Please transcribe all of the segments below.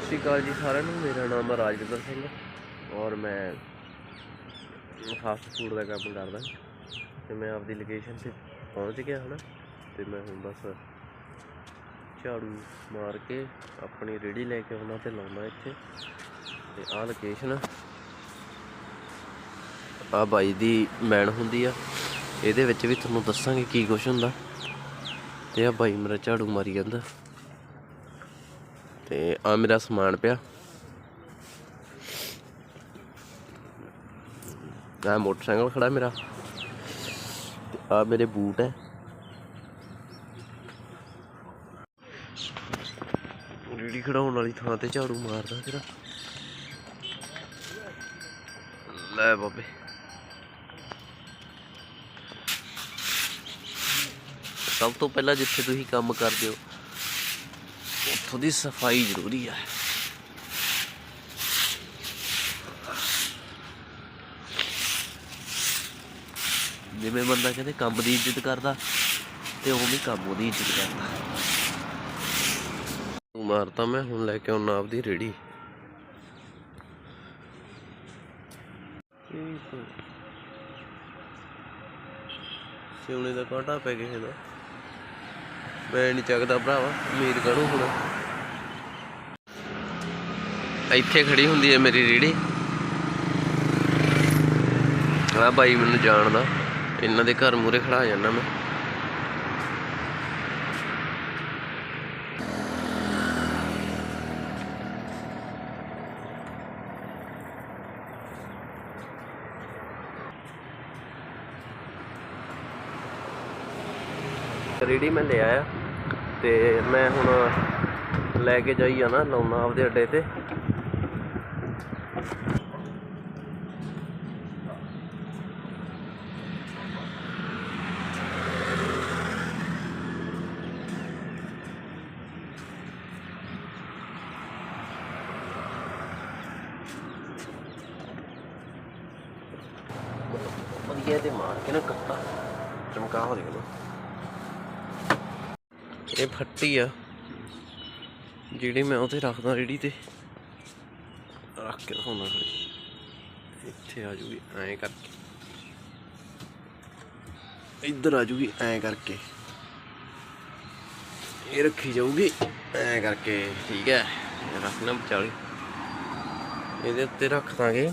ਸਤਿ ਸ਼੍ਰੀ ਅਕਾਲ ਜੀ ਸਾਰਿਆਂ ਨੂੰ। ਮੇਰਾ ਨਾਮ ਹੈ ਰਾਜਵਿੰਦਰ ਸਿੰਘ ਔਰ ਮੈਂ ਫਾਸਟ ਫੂਡ ਦਾ ਕੰਮ ਕਰਦਾ। ਤੇ ਮੈਂ ਆਪਦੀ ਲੋਕੇਸ਼ਨ ਤੇ ਪਹੁੰਚ ਗਿਆ ਹਨਾ। ਤੇ ਮੈਂ ਹੁਣ ਬਸ ਝਾੜੂ ਮਾਰ ਕੇ ਆਪਣੀ ਰੇੜੀ ਲੈ ਕੇ ਆਉਣਾ ਤੇ ਲਾਉਣਾ ਇੱਥੇ। ਤੇ ਆਹ ਲੋਕੇਸ਼ਨ ਆ ਬਾਈ ਦੀ ਮੈਣ ਹੁੰਦੀ ਆ। ਇਹਦੇ ਵਿੱਚ ਵੀ ਤੁਹਾਨੂੰ ਦੱਸਾਂਗੇ ਕੀ ਕੁਛ ਹੁੰਦਾ। ਤੇ ਆ ਬਾਈ ਮੇਰਾ ਝਾੜੂ ਮਾਰੀ ਜਾਂਦਾ। ਤੇ ਆ ਮੇਰਾ ਸਮਾਨ ਪਿਆ। ਆ ਮੋਟਰਸਾਈਕਲ ਖੜਾ ਮੇਰਾ। ਤੇ ਆ ਮੇਰੇ ਬੂਟ ਹੈ ਰੇੜੀ ਖੜਾਉਣ ਵਾਲੀ ਥਾਂ ਤੇ ਝਾੜੂ ਮਾਰਦਾ ਤੇਰਾ। ਲੈ ਬਾਬੇ। ਸਭ ਤੋਂ ਪਹਿਲਾਂ ਜਿੱਥੇ ਤੁਸੀਂ ਕੰਮ ਕਰਦੇ ਹੋ ਉੱਥੋਂ ਦੀ ਸਫ਼ਾਈ ਜ਼ਰੂਰੀ ਹੈ ਜਿਵੇਂ ਬੰਦਾ ਕਹਿੰਦੇ ਕੰਮ ਦੀ ਇੱਜ਼ਤ ਕਰਦਾ, ਤੇ ਉਹ ਵੀ ਕੰਮ ਉਹਦੀ ਇੱਜ਼ਤ ਕਰਦਾ। ਤੂੰ ਮਾਰਤਾ ਮੈਂ, ਹੁਣ ਲੈ ਕੇ ਆਉਣਾ ਆਪਦੀ ਰੇੜੀ। ਸਿਉਣੇ ਦਾ ਕਾਂਟਾ ਪੈ ਗਿਆ ਇਹਦਾ। ਮੈਂ ਨਹੀਂ ਚੱਕਦਾ ਭਰਾਵਾ, ਉਮੀਦ ਕਰੋ ਹੁਣ। ਇੱਥੇ ਖੜੀ ਹੁੰਦੀ ਹੈ ਮੇਰੀ ਰੇੜੀ। ਆ ਬਾਈ ਮੈਨੂੰ ਜਾਣਦਾ। ਇਹਨਾਂ ਦੇ ਘਰ ਮੂਰੇ ਖੜਾ ਜਾਂਦਾ ਮੈਂ। ਰੇੜੀ ਮੈਂ ਲੈ ਆਇਆ ਤੇ ਮੈਂ ਹੁਣ ਲੈ ਕੇ ਜਾਈ ਜਾਣਾ ਲਾਉਣਾ ਆਪਦੇ ਅੱਡੇ ਤੇ। ਵਧੀਆ ਤੇ ਮਾਰ ਕੇ ਨਾ ਕੱਟਾ ਚਮਕਾ ਹੋ ਦੇਖ ਲੋ ਇਹ ਫੱਟੀ ਆ। ਜਿਹੜੀ ਮੈਂ ਉਹਤੇ ਰੱਖਦਾ ਰੇੜੀ ਤੇ। ਰੱਖ ਕੇ ਦਿਖਾਉਣਾ ਫਿਰ। ਇੱਥੇ ਆ ਜੂਗੀ, ਐਂ ਕਰਕੇ। ਇੱਧਰ ਆ ਜੂਗੀ, ਐਂ ਕਰਕੇ। ਇਹ ਰੱਖੀ ਜਾਊਗੀ, ਐਂ ਕਰਕੇ। ਠੀਕ ਹੈ, ਇਹ ਰੱਖਣਾ ਵਿਚਾਲੇ। ਇਹਦੇ ਉੱਤੇ ਰੱਖ ਦਾਂਗੇ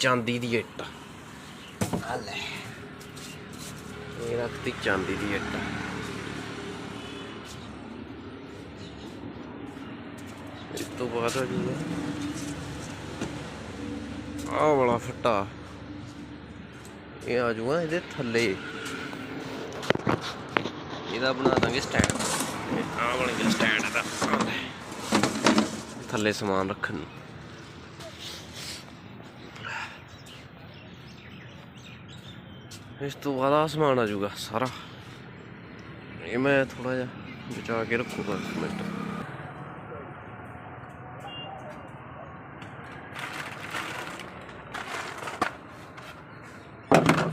ਚਾਂਦੀ ਦੀ ਇੱਟ। ਲੈ ਚਾਂਦੀ ਦੀ ਇੱਟ ਇਸ ਤੋਂ ਬਾਅਦ ਆ ਜੂਗਾ। ਆਹ ਵਾਲਾ ਫੱਟਾ। ਇਹ ਆ ਜੂਗਾ ਇਹਦੇ ਥੱਲੇ। ਇਹਦਾ ਬਣਾ ਦਾਂਗੇ ਸਟੈਂਡ। ਆਹ ਵਾਲੇ ਦਾ ਸਟੈਂਡ ਲੈ। ਥੱਲੇ ਸਮਾਨ ਰੱਖਣ ਨੂੰ। ਇਸ ਤੋਂ ਬਾਅਦ ਆਹ ਸਮਾਨ ਆ ਜੂਗਾ ਸਾਰਾ। ਇਹ ਮੈਂ ਥੋੜਾ ਜਿਹਾ ਬਚਾ ਕੇ ਰੱਖੂਗਾ ਇੱਕ ਮਿੰਟ।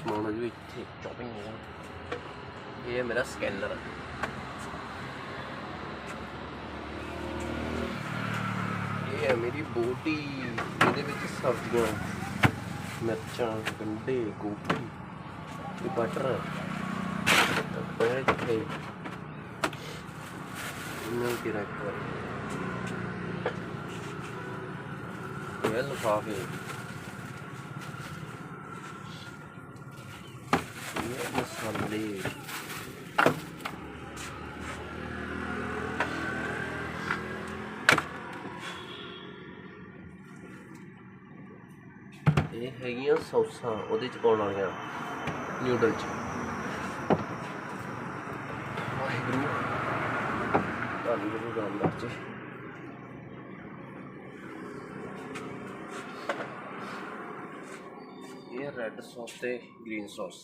ਸਮਾਨ ਆ ਜੂ ਇੱਥੇ ਚੌਪਿੰਗ ਹੋਗਾ ਇਹ ਹੈ ਮੇਰਾ ਸਕੈਨਰ ਇਹ ਹੈ ਮੇਰੀ ਬੋਟੀ, ਇਹਦੇ ਵਿੱਚ ਸਬਜ਼ੀਆਂ, ਮਿਰਚਾਂ ਗੰਢੇ ਗੋਭੀ। ਤੇ ਬਟਰ ਪਹਿਲੇ ਕਿਥੇ ਇਹਨਾਂ ਕੀ ਰੱਖ ਇਹ ਲਫਾਫੇ। ਇਹ ਮਸਾਲੇ। ਇਹ ਹੈਗੀਆਂ ਸੌਸਾਂ, ਉਹਦੇ ਚ ਪਾਉਣ ਵਾਲੀਆਂ। ਨਿਊਡਲ ਚ। ਵਾਹਿਗੁਰੂ। ਤੁਹਾਨੂੰ ਗੁਰੂ ਰਾਮਦਾਸ ਜੀ। ਇਹ ਰੈੱਡ ਸੌਸ ਤੇ ਗ੍ਰੀਨ ਸੌਸ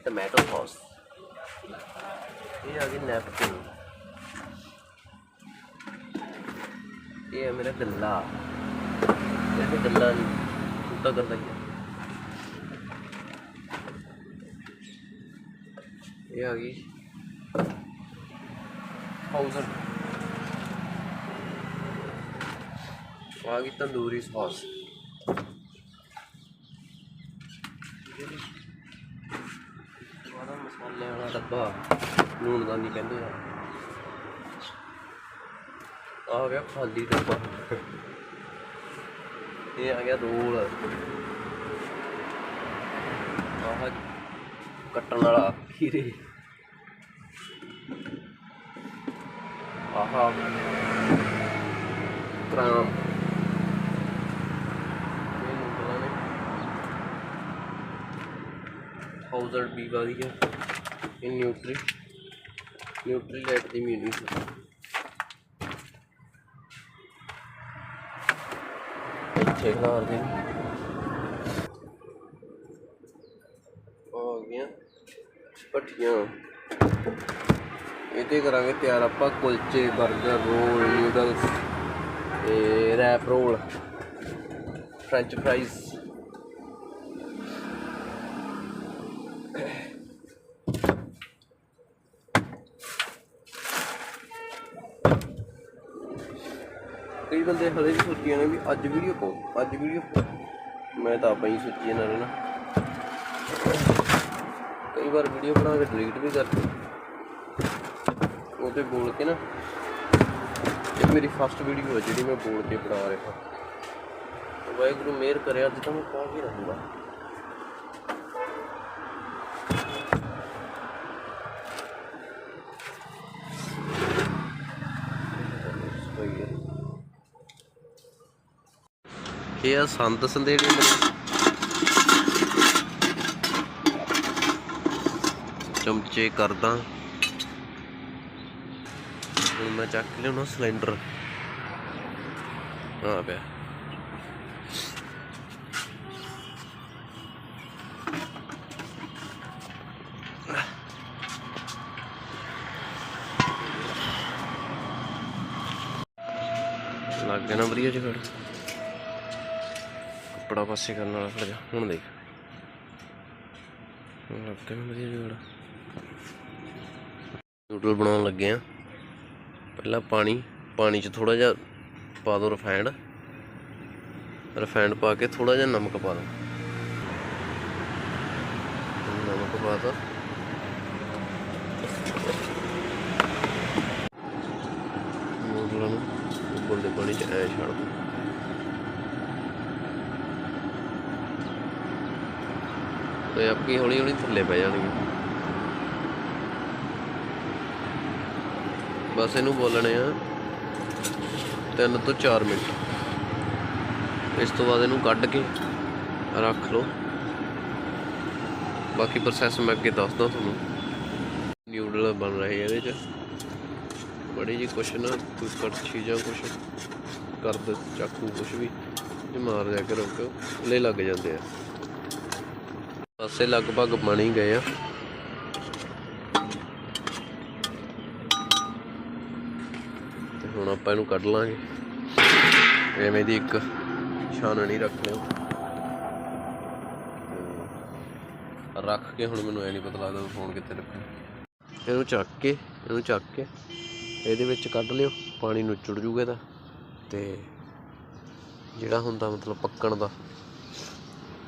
ਜੀ ਆ ਗਈ ਟੋਮੈਟੋ ਸੌਸ ਇਹ ਆ ਗਈ ਨੈਪਕਿਨ ਇਹ ਹੈ ਮੇਰਾ ਗੱਲਾ ਇਹ ਗੱਲਾਂ ਨਹੀਂ ਤੂੰ ਤਾਂ ਕਰਦਾ ਹੀ ਆ ਇਹ ਆ ਗਈ ਹਾਊਜ਼ਰ ਆ ਗਈ ਤੰਦੂਰੀ ਸੌਸ ਵਾਲਾ ਮਸਾਲੇ ਵਾਲਾ ਡੱਬਾ ਕਹਿੰਦੇ ਆ। ਆ ਗਿਆ ਖਾਲੀ ਡੱਬਾ। ਇਹ ਆ ਗਿਆ ਰੋਲ। ਆਹ ਕੱਟਣ ਵਾਲਾ ਖੀਰੇ। ਆਹਾ ਕਰਾਮ। ਹਾਊਜ਼ਰ ਵੀ ਵਧੀਆ ਇਹ ਨਿਊਟਰੀ ਨਿਊਟਰੀ ਲਾਈਟ ਦੀ ਮੀਨੀ ਇੱਥੇ ਖਲਾਰ ਦੇ। ਆ ਗਿਆ ਪੱਟੀਆਂ ਇਹਦੇ ਕਰਾਂਗੇ ਤਿਆਰ ਆਪਾਂ ਕੁਲਚੇ 버ਗਰ ਰੋਲ, ਨੂਡਲਸ ਤੇ ਰੈਪ ਰੋਲ, ਫ੍ਰੈਂਚ ਫ੍ਰਾਈਜ਼। ਕਈ ਹਲੇ ਵੀ ਸੋਚੀ ਜਾਂਦੇ ਵੀ ਅੱਜ ਵੀਡੀਓ ਪਾਓ ਅੱਜ ਵੀਡੀਓ ਪਾਓ ਮੈਂ ਤਾਂ ਆਪਾਂ ਹੀ ਸੋਚੀ ਜਾਂਦਾ ਰਹਿਣਾ ਕਈ ਵਾਰ ਵੀਡੀਓ ਬਣਾ ਕੇ ਡਿਲੀਟ ਵੀ ਕਰਦੇ ਉਹ ਤੇ ਬੋਲ ਕੇ ਨਾ, ਇਹ ਮੇਰੀ ਫਸਟ ਵੀਡੀਓ ਹੈ ਜਿਹੜੀ ਮੈਂ ਬੋਲ ਕੇ ਬਣਾ ਰਿਹਾ। ਵਾਹਿਗੁਰੂ ਮਿਹਰ ਕਰਿਆ ਅੱਜ ਤਾਂ ਮੈਂ ਪਾ ਕੇ ਰਹੂੰਗਾ ਇਹ ਆ, ਸੰਤ ਸੰਦੇੜੀ ਚਮਚੇ ਕਰਦਾ। ਹੁਣ ਮੈਂ ਚੱਕ ਲਿਆਉਣਾ ਸਿਲੰਡਰ। ਆ ਪਿਆ। ਲੱਗ ਗਿਆ ਨਾ ਵਧੀਆ ਜਿਹਾ ਫਿਰ। ਕੱਪੜਾ ਪਾਸੇ ਕਰਨ ਵਾਲਾ ਫਿਰ ਜਾ, ਹੁਣ ਦੇਖ। ਹੁਣ ਲੱਗ ਵਧੀਆ ਜਿਹਾ ਨੂਡਲ ਬਣਾਉਣ ਲੱਗੇ ਆ। ਪਹਿਲਾਂ ਪਾਣੀ ਪਾਣੀ 'ਚ ਥੋੜਾ ਜਿਹਾ ਪਾ ਦਿਓ ਰਿਫਾਈਂਡ ਰਿਫਾਈਂਡ ਪਾ ਕੇ ਥੋੜਾ ਜਿਹਾ ਨਮਕ ਪਾ ਦਿਓ ਨਮਕ ਪਾ ਦਿਓ ਨੂਡਲਾਂ ਨੂੰ ਉਬਲਦੇ ਪਾਣੀ 'ਚ ਐ ਛੱਡ ਦਿਓ ਤੇ ਆਪੀ ਹੌਲੀ ਹੌਲੀ ਥੱਲੇ ਪੈ ਜਾਣਗੇ। ਬਸ ਇਹਨੂੰ ਬੋਲਣੇ ਆ 3 ਤੋਂ 4 ਮਿੰਟ। ਇਸ ਤੋਂ ਬਾਅਦ ਇਹਨੂੰ ਕੱਢ ਕੇ ਰੱਖ ਲਓ। ਬਾਕੀ ਪ੍ਰੋਸੈਸ ਮੈਂ ਅੱਗੇ ਦੱਸਦਾ ਤੁਹਾਨੂੰ। ਨਿਊਡਲ ਬਣ ਰਹੇ ਆ ਇਹਦੇ ਚ। ਬੜੀ ਜੀ ਕੁਛ ਨਾ, ਕੋਈ ਕੜਛੀ ਜਾਂ ਕੁਛ ਕਰਦ, ਚਾਕੂ ਕੁਛ ਵੀ ਇਹ ਮਾਰ ਦਿਆ ਕਰੋ ਕਿ ਲੈ ਲੱਗ ਜਾਂਦੇ ਆ। ਪਾਸੇ ਲਗਭਗ ਬਣ ਹੀ ਗਏ ਆ। ਤੇ ਹੁਣ ਆਪਾਂ ਇਹਨੂੰ ਕੱਢ ਲਾਂਗੇ। ਐਵੇਂ ਦੀ ਇੱਕ ਛਾਨਣੀ ਰੱਖ ਲਿਓ। ਰੱਖ ਕੇ ਹੁਣ ਮੈਨੂੰ ਐ ਨਹੀਂ ਪਤਾ ਲੱਗਦਾ ਫੋਨ ਕਿੱਥੇ ਰੱਖਣਾ। ਇਹਨੂੰ ਚੱਕ ਕੇ, ਇਹਨੂੰ ਚੱਕ ਕੇ ਇਹਦੇ ਵਿੱਚ ਕੱਢ ਲਿਓ। ਪਾਣੀ ਨੂੰ ਚੁੜ ਜੂਗਾ ਇਹਦਾ। ਤੇ ਜਿਹੜਾ ਹੁੰਦਾ ਮਤਲਬ ਪੱਕਣ ਦਾ।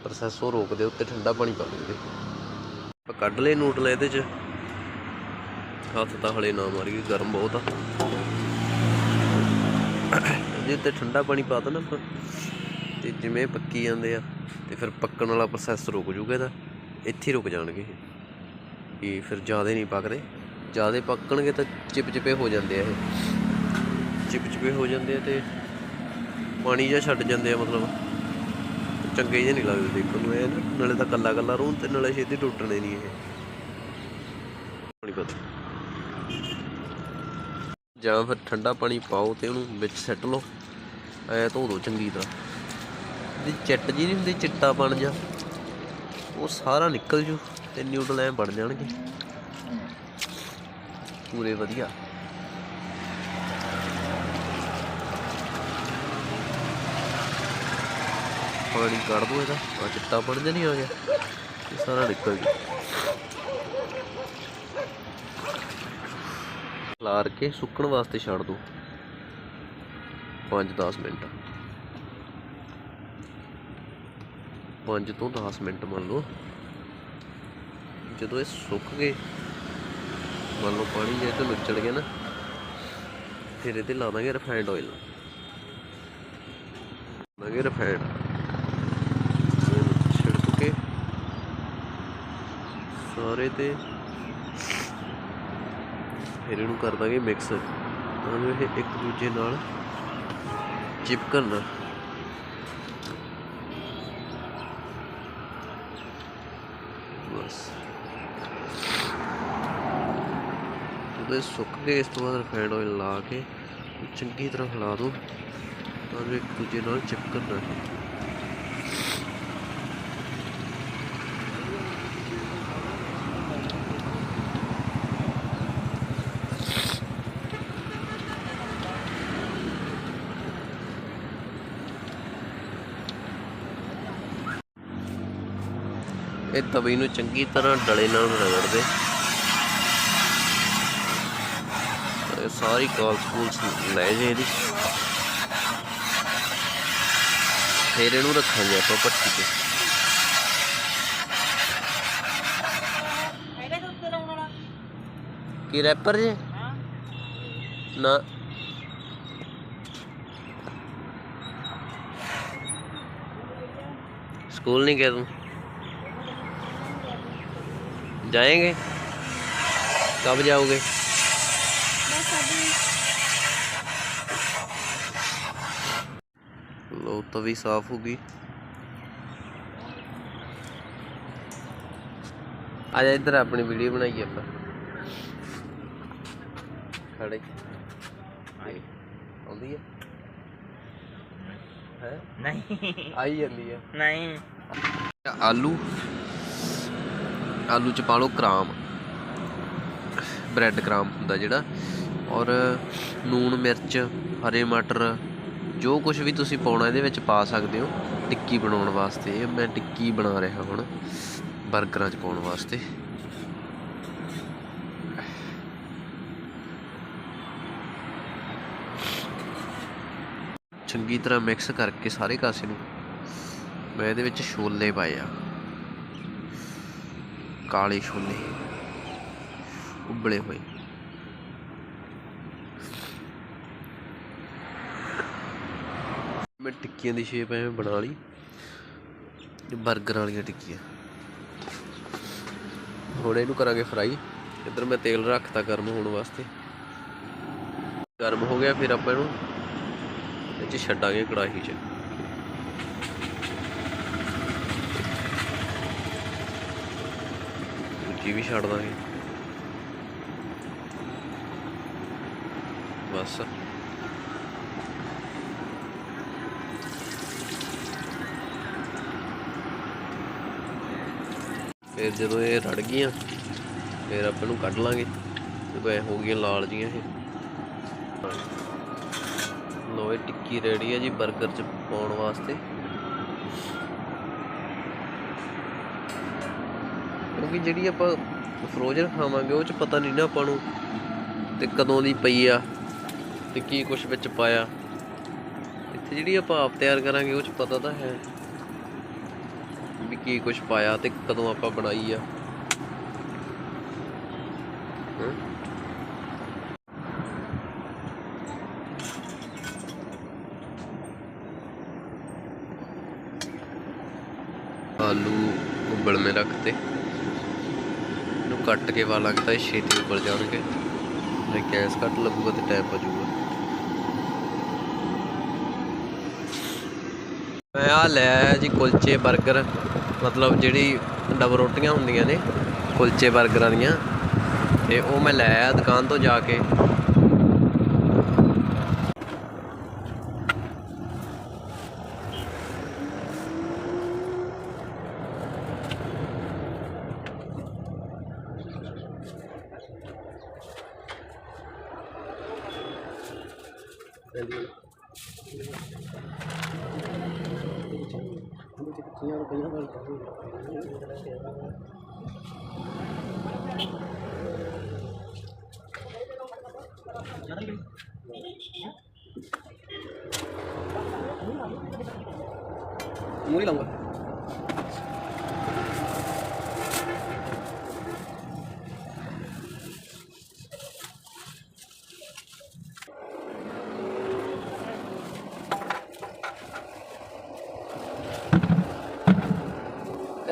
ਪ੍ਰੋਸੈਸ ਉਹ ਰੋਕ ਦਿਓ, ਉੱਤੇ ਠੰਡਾ ਪਾਣੀ ਪਾ ਦਿਓ। ਆਪਾਂ ਕੱਢ ਲਏ ਨੂਡਲ ਇਹਦੇ ਚ। ਹੱਥ ਤਾਂ ਹਲੇ ਨਾ ਮਾਰੀਏ, ਗਰਮ ਬਹੁਤ ਆ। ਇਹਦੇ ਉੱਤੇ ਠੰਡਾ ਪਾਣੀ ਪਾ ਦੇਣਾ ਆਪਾਂ, ਤੇ ਜਿਵੇਂ ਪੱਕੀ ਜਾਂਦੇ ਆ, ਤੇ ਫਿਰ ਪੱਕਣ ਵਾਲਾ ਪ੍ਰੋਸੈਸ ਰੁਕ ਜੂਗਾ ਇਹਦਾ। ਇੱਥੇ ਰੁਕ ਜਾਣਗੇ ਇਹ। ਕਿ ਫਿਰ ਜ਼ਿਆਦਾ ਨਹੀਂ ਪੱਕਦੇ। ਜ਼ਿਆਦਾ ਪੱਕਣਗੇ ਤਾਂ ਚਿਪਚਿਪੇ ਹੋ ਜਾਂਦੇ ਆ ਇਹ। ਚਿਪਚਿਪੇ ਹੋ ਜਾਂਦੇ ਆ ਤੇ ਪਾਣੀ ਜਾਂ ਛੱਡ ਜਾਂਦੇ ਆ ਮਤਲਬ। ਚੰਗੇ ਜਿਹੇ ਨਹੀਂ ਲੱਗਦੇ ਦੇਖਣ ਨੂੰ, ਇਹ ਨਾਲੇ ਤਾਂ ਕੱਲਾ ਕੱਲਾ ਰੂੰ ਤੇ ਨਾਲੇ ਛੇਤੀ ਟੁੱਟਣੇ ਨਹੀਂ ਇਹ। ਨਹੀਂ ਪਤਾ ਜਾਂ ਫਿਰ ਠੰਡਾ ਪਾਣੀ ਪਾਓ ਤੇ ਉਹਨੂੰ ਵਿੱਚ ਸੱਟ ਲਓ। ਐ ਧੋ ਦੋ ਚੰਗੀ ਤਰ੍ਹਾਂ। ਦੀ ਚਿੱਟ ਜੀ ਨਹੀਂ ਹੁੰਦੀ, ਚਿੱਟਾ ਬਣ ਜਾ। ਉਹ ਸਾਰਾ ਨਿਕਲ ਜੂ ਤੇ ਨਿਊਡਲ ਐ ਬਣ ਜਾਣਗੇ। ਪੂਰੇ ਵਧੀਆ। ਪਾਣੀ ਕੱਢ ਦੋ ਇਹਦਾ। ਆ ਚਿੱਟਾ ਬਣ ਜਾ ਨਹੀਂ ਆ ਗਿਆ। ਇਹ ਸਾਰਾ ਨਿਕਲ ਗਿਆ। ਖਲਾਰ ਕੇ ਸੁੱਕਣ ਵਾਸਤੇ ਛੱਡ ਦੋ। 5-10 ਮਿੰਟ। 5 ਤੋਂ 10 ਮਿੰਟ ਮੰਨ ਲਓ। ਜਦੋਂ ਇਹ ਸੁੱਕ ਗਏ, ਮੰਨ ਲਓ ਪਾਣੀ ਜੇ ਤੇ ਨੁੱਚੜ ਗਿਆ ਨਾ, ਫਿਰ ਇਹਤੇ ਲਾ ਦਾਂਗੇ ਰਿਫਾਈਨਡ ਆਇਲ ਲਾਵਾਂਗੇ ਰਿਫਾਈਨਡ ਛਿੜਕ ਕੇ ਸਾਰੇ ਤੇ ਫਿਰ ਇਹਨੂੰ ਕਰ ਦਾਂਗੇ ਮਿਕਸ ਤਾਂ ਜੋ ਇਹ ਇੱਕ ਦੂਜੇ ਨਾਲ ਚਿਪਕਣ ਨਾ ਬਸ। ਜਦੋਂ ਸੁੱਕ ਕੇ ਇਸ ਤੋਂ ਬਾਅਦ ਰਿਫਾਈਨਡ ਆਇਲ ਲਾ ਕੇ ਚੰਗੀ ਤਰ੍ਹਾਂ ਹਿਲਾ ਦਿਓ ਤਾਂ ਜੋ ਇੱਕ ਦੂਜੇ ਨਾਲ ਚਿਪਕਣ ਨਾ ਇਹ ਤਵੀ ਨੂੰ ਚੰਗੀ ਤਰ੍ਹਾਂ ਡਲੇ ਨਾਲ ਰਗੜ ਦੇ। ਇਹ ਸਾਰੀ ਕਾਲ ਸਕੂਲ ਲੈ ਜੇ ਇਹਦੀ। ਫੇਰ ਇਹਨੂੰ ਰੱਖਾਂਗੇ ਆਪਾਂ ਪੱਟੀ ਤੇ। ਕੀ ਰੈਪਰ ਜੇ? ਨਾ। ਸਕੂਲ ਨਹੀਂ ਗਿਆ ਤੂੰ? जाएंगे कब जाओगे ਬਸ ਅਭੀ लो तवी साफ होगी आ जा इधर अपनी वीडियो बनाइए ਆਪਾਂ ਖੜੇ ਆਉਂਦੀ ਹੈ ਹੈ ਨਹੀਂ ਆਈ ਜਾਂਦੀ ਹੈ ਨਹੀਂ ਆਲੂ ਆਲੂ ਚ ਪਾ ਲਓ ਕ੍ਰਾਮ। ਬ੍ਰੈਡ ਕ੍ਰਾਮ ਹੁੰਦਾ ਜਿਹੜਾ। ਔਰ ਨੂਣ, ਮਿਰਚ, ਹਰੇ ਮਟਰ, ਜੋ ਕੁਝ ਵੀ ਤੁਸੀਂ ਪਾਉਣਾ ਇਹਦੇ ਵਿੱਚ ਪਾ ਸਕਦੇ ਹੋ। ਟਿੱਕੀ ਬਣਾਉਣ ਵਾਸਤੇ। ਇਹ ਮੈਂ ਟਿੱਕੀ ਬਣਾ ਰਿਹਾ ਹੁਣ 버ਗਰਾਂ ਚ ਪਾਉਣ ਵਾਸਤੇ। ਚੰਗੀ ਤਰ੍ਹਾਂ ਮਿਕਸ ਕਰਕੇ ਸਾਰੇ ਕਾਸੇ ਨੂੰ ਮੈਂ ਇਹਦੇ ਵਿੱਚ ਛੋਲੇ ਪਾਏ ਆ। ਕਾਲੇ ਛੋਲੇ। ਉਬਲੇ ਹੋਏ। ਮੈਂ ਟਿੱਕੀਆਂ ਦੀ ਸ਼ੇਪ ਐਵੇਂ ਬਣਾ ਲਈ। ਇਹ 버ਗਰ ਵਾਲੀਆਂ ਟਿੱਕੀਆਂ। ਹੁਣ ਇਹਨੂੰ ਕਰਾਂਗੇ ਫਰਾਈ ਇੱਧਰ ਮੈਂ ਤੇਲ ਰੱਖਤਾ ਗਰਮ ਹੋਣ ਵਾਸਤੇ। ਗਰਮ ਹੋ ਗਿਆ, ਫਿਰ ਆਪਾਂ ਇਹਨੂੰ ਇਹ 'ਚ ਛੱਡਾਂਗੇ ਕੜਾਹੀ 'ਚ। ਦੂਜੀ ਵੀ ਛੱਡ ਦਾਂਗੇ। ਬਸ। ਫਿਰ ਜਦੋਂ ਇਹ ਰੜ ਗਈਆਂ, ਫਿਰ ਆਪਾਂ ਨੂੰ ਕੱਢ ਲਾਂਗੇ। ਜਦੋਂ ਐ ਹੋ ਗਈਆਂ ਲਾਲ ਜੀਆਂ ਇਹ। ਲੋ ਇਹ ਟਿੱਕੀ ਰੈਡੀ ਹੈ ਜੀ 버ਗਰ ਚ ਪਾਉਣ ਵਾਸਤੇ। ਕਿਉਂਕਿ ਜਿਹੜੀ ਆਪਾਂ ਫਰੋਜ਼ਨ ਖਾਵਾਂਗੇ, ਉਹ ਚ ਪਤਾ ਨਹੀਂ ਨਾ ਆਪਾਂ ਨੂੰ ਤੇ ਕਦੋਂ ਦੀ ਪਈ ਆ ਤੇ ਕੀ ਕੁਝ ਵਿੱਚ ਪਾਇਆ। ਇੱਥੇ ਜਿਹੜੀ ਆਪਾਂ ਆਪ ਤਿਆਰ ਕਰਾਂਗੇ, ਉਹ ਚ ਪਤਾ ਤਾਂ ਹੈ ਵੀ ਕੀ ਕੁਝ ਪਾਇਆ ਤੇ ਕਦੋਂ ਆਪਾਂ ਬਣਾਈ ਆ। ਹੈਂ? ਆਲੂ ਉਬਲਵੇਂ ਰੱਖਤੇ। ਇਹਨੂੰ ਕੱਟ ਕੇ ਵਾ ਲੱਗਦਾ ਛੇਤੀ ਉੱਪਰ ਜਾਣਗੇ। ਨਹੀਂ ਗੈਸ ਕੱਟ ਲੱਗੂਗਾ ਤੇ ਟਾਈਮ ਬਚੂਗਾ। ਮੈਂ ਆ ਲੈ ਆਇਆ ਜੀ ਕੁਲਚੇ 버ਗਰ ਮਤਲਬ ਜਿਹੜੀ ਡਬ ਰੋਟੀਆਂ ਹੁੰਦੀਆਂ ਨੇ, ਕੁਲਚੇ 버ਗਰਾਂ ਦੀਆਂ। ਤੇ ਉਹ ਮੈਂ ਲੈ ਆਇਆ ਦੁਕਾਨ ਤੋਂ ਜਾ ਕੇ। Muli lang?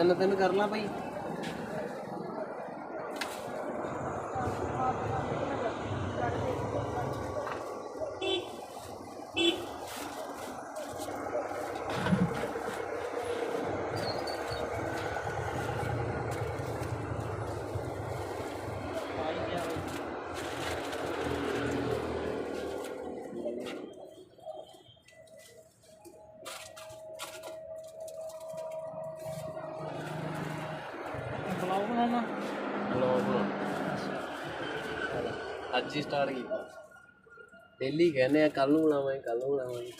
ਤਿੰਨ ਤਿੰਨ ਕਰ ਲਾ ਭਾਈ ਬਣਾਉਣਾ। ਅੱਜ ਹੀ ਸਟਾਰਟ ਕੀਤਾ। ਡੇਲੀ ਕਹਿੰਦੇ ਆ ਕੱਲ ਨੂੰ ਬਣਾਵਾਂਗੇ ਕੱਲ ਨੂੰ ਬਣਾਵਾਂਗੇ।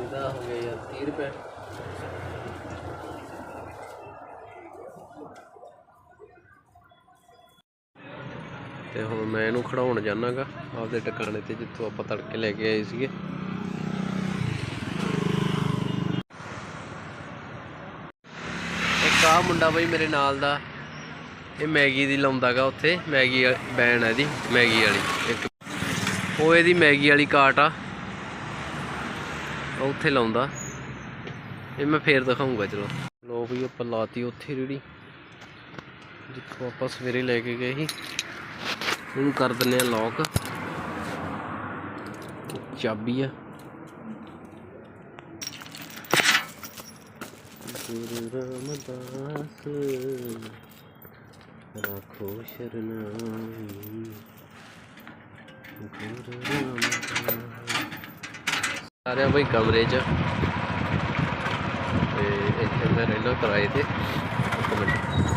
ਇਹਦਾ ਹੋ ਗਿਆ ਯਾਰ? 30 ਰੁਪਏ। ਤੇ ਹੁਣ ਮੈਂ ਇਹਨੂੰ ਖੜਾਉਣ ਜਾਣਾਗਾ, ਆਪਦੇ ਟਿਕਾਣੇ ਤੇ ਜਿੱਥੋਂ ਆਪਾਂ ਤੜਕੇ ਲੈ ਕੇ ਆਏ ਸੀਗੇ। ਇੱਕ ਆ ਮੁੰਡਾ ਬਈ ਮੇਰੇ ਨਾਲ ਦਾ, ਇਹ ਮੈਗੀ ਦੀ ਲਾਉਂਦਾਗਾ ਉੱਥੇ, ਮੈਗੀ ਬੈਨ ਹੈ ਦੀ ਮੈਗੀ ਵਾਲੀ, ਇੱਕ। ਉਹ ਇਹਦੀ ਮੈਗੀ ਵਾਲੀ ਕਾਟ ਆ ਉੱਥੇ ਲਾਉਂਦਾ। ਇਹ ਮੈਂ ਫੇਰ ਦਿਖਾਉਂਗਾ ਚਲੋ। ਲੋ ਵੀ ਆਪਾਂ ਲਾਤੀ ਉੱਥੇ ਰੇੜੀ, ਜਿੱਥੋਂ ਆਪਾਂ ਸਵੇਰੇ ਲੈ ਕੇ ਗਏ ਸੀ। ਇਹਨੂੰ ਕਰ ਦਿੰਨੇ ਆ ਲੌਕ ਚਾਬੀ ਆ। ਗੁਰੂ ਰਾਮਦਾਸ ਰੱਖੋ ਸ਼ਰਨਾਈ। ਗੁਰੂ ਰਾਮਦਾਸ ਸਾਰਿਆਂ ਬਈ ਕਮਰੇ 'ਚ। ਤੇ ਇੱਥੇ ਮੈਂ ਰਹਿਣਾ ਕਿਰਾਏ ਤੇ। ਇੱਕ ਮਿੰਟ।